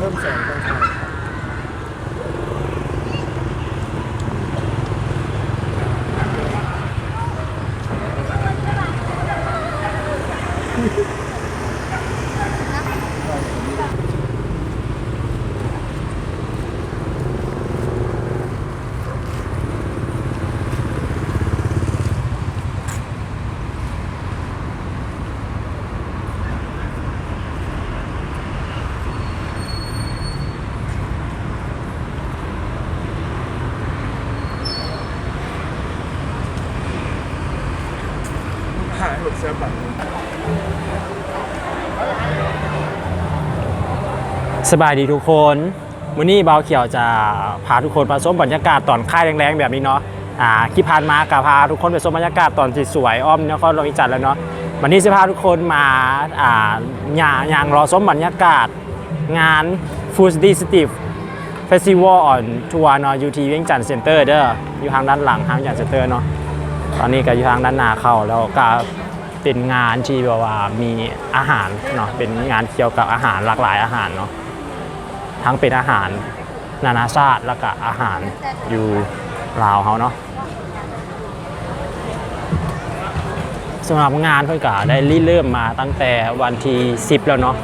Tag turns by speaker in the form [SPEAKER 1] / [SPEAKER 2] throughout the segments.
[SPEAKER 1] เพิ่มแสงต้อง ถ่ารหายหมดเสื้อบัตร
[SPEAKER 2] สบายดีทุกคนวันนี้เบาเขียวจะพาทุกคนมาชมบรรยากาศตอนค่ายแรงๆแบบนี้เนาะอ่าที่ผ่านมากับพาทุกคนไปชมบรรยากาศตอนสวยอ้อมนครหลวงอีจันทร์แล้วเนาะวันนี้จะพาทุกคนมาอ่าย่างย่างรอชมบรรยากาศงาน Food d i s t i v Festival on Tour เนาะอยู่ที่เวียงจันทร์เซ็นเตอร์เด้ออยู่ทางด้านหลังห้างเวียงจันทร์เซ็นเตอร์เนาะ ตอนนี้ก็อยู่ทางด้านหน้าเข้าแล้วก็เป็นงานที่แบบว่ามีอาหารเนาะเป็นงานเกี่ยวกับอาหารหลากหลายอาหารเนาะทั้งเป็นอาหารนานาชาติแล้วก็อาหารอยู่ลาวเขาเนาะสำหรับงานเพื่อนก็ได้ริเริ่มมาตั้งแต่วันที่ 10 แล้วเนาะ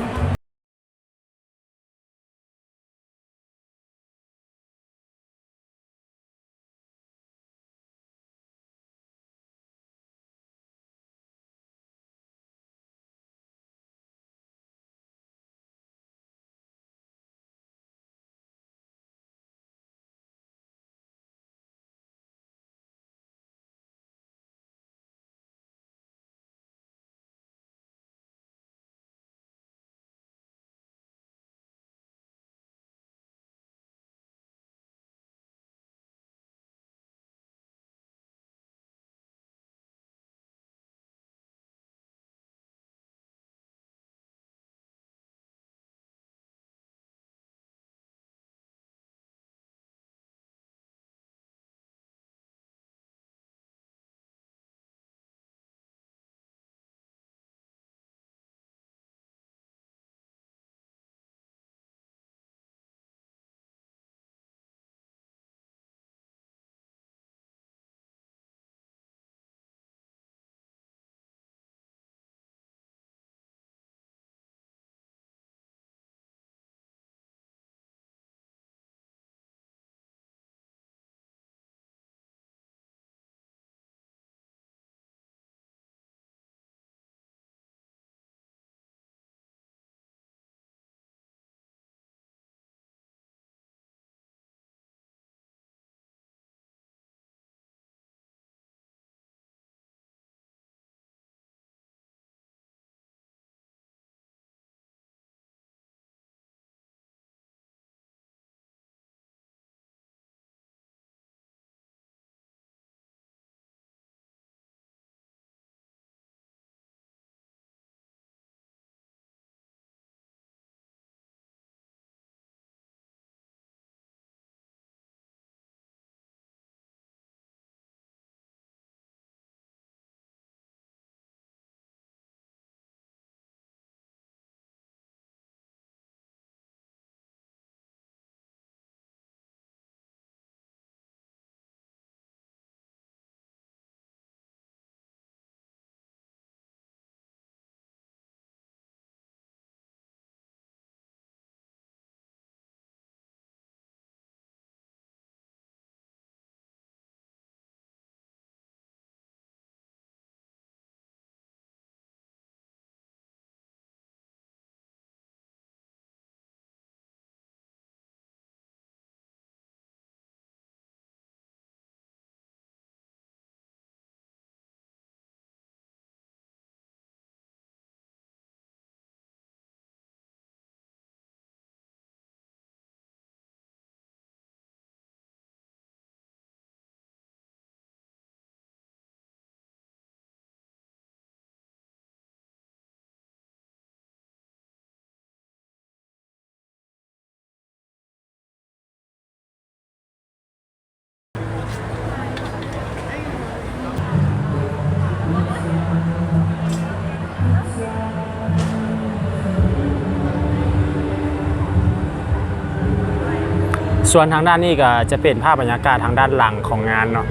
[SPEAKER 2] ส่วนทางด้านนี้ก็จะเป็นภาพบรรยากาศทางด้านหลังของงานเนาะ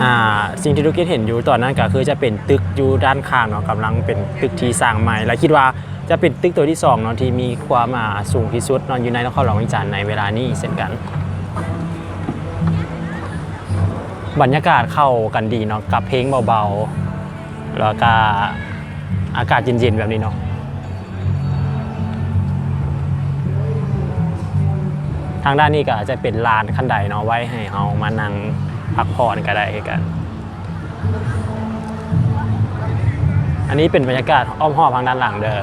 [SPEAKER 2] อ่าสิ่งที่ทุกคิดเห็นอยู่ตอนนั้นก็คือจะเป็นตึกอยู่ด้านข้างเนาะกำลังเป็นตึกที่สร้างใหม่ และคิดว่าจะเป็นตึกตัวที่สองเนาะที่มีความสูงที่สุดเนอนอยู่ในนครหลวงวิจารณ์ในเวลานี้เช่นกัน บรรยากาศเข้ากันดีเนาะกับเพลงเบาๆ แล้วก็อากาศเย็นๆ แบบนี้เนาะทางด้านนี้ก็อาจจะเป็นลานขั้นใดเนาะไว้ให้เรามานั่งพักผ่อนก็ได้กัน อันนี้เป็นบรรยากาศอ้อมหอบทางด้านหลังเด้อ